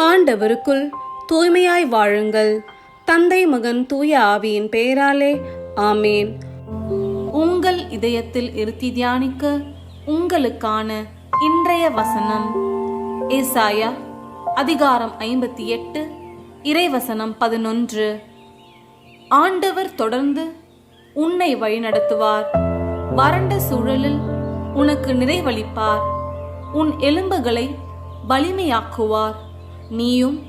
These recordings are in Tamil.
ஆண்டவருக்குள் தூய்மையாய் வாழுங்கள். தந்தை மகன் தூய ஆவியின் பெயராலே ஆமேன். உங்கள் இதயத்தில் இருத்தி தியானிக்க உங்களுக்கான இன்றைய வசனம் ஏசாயா அதிகாரம் ஐம்பத்தி எட்டு இறைவசனம் பதினொன்று. ஆண்டவர் தொடர்ந்து உன்னை வழிநடத்துவார். வறண்ட சூழலில் உனக்கு நிறைவளிப்பார். உன் எலும்புகளை வலிமையாக்குவார். நீயும்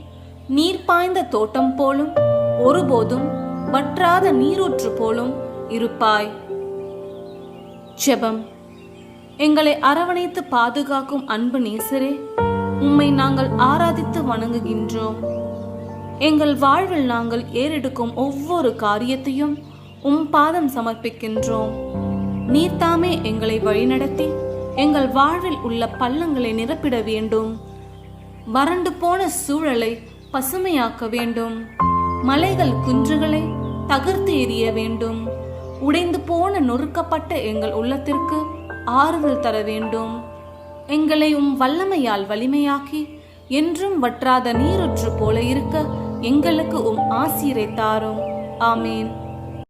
நீர் பாய்ந்த தோட்டம் போலும் ஒருபோதும் வற்றாத நீரூற்று போலும் இருப்பாய். ஜெபம். எங்களை அரவணைத்து பாதுகாக்கும் அன்பு நேசரே உம்மை நாங்கள் ஆராதித்து வணங்குகின்றோம். எங்கள் வாழ்வில் நாங்கள் ஏறெடுக்கும் ஒவ்வொரு காரியத்தையும் உம் பாதம் சமர்ப்பிக்கின்றோம். நீர்தாமே எங்களை வழிநடத்தி எங்கள் வாழ்வில் உள்ள பள்ளங்களை நிரப்பிட வேண்டும். வறண்டு போன சூழலை பசுமையாக்க வேண்டும். மலைகள் குன்றுகளை தகர்த்து எறிய வேண்டும். உடைந்து போன நொறுக்கப்பட்ட எங்கள் உள்ளத்திற்கு ஆறுதல் தர வேண்டும். எங்களை உம் வல்லமையால் வலிமையாக்கி என்றும் வற்றாத நீரொற்று போல இருக்க எங்களுக்கு உம் ஆசீரை தாரும் ஆமேன்.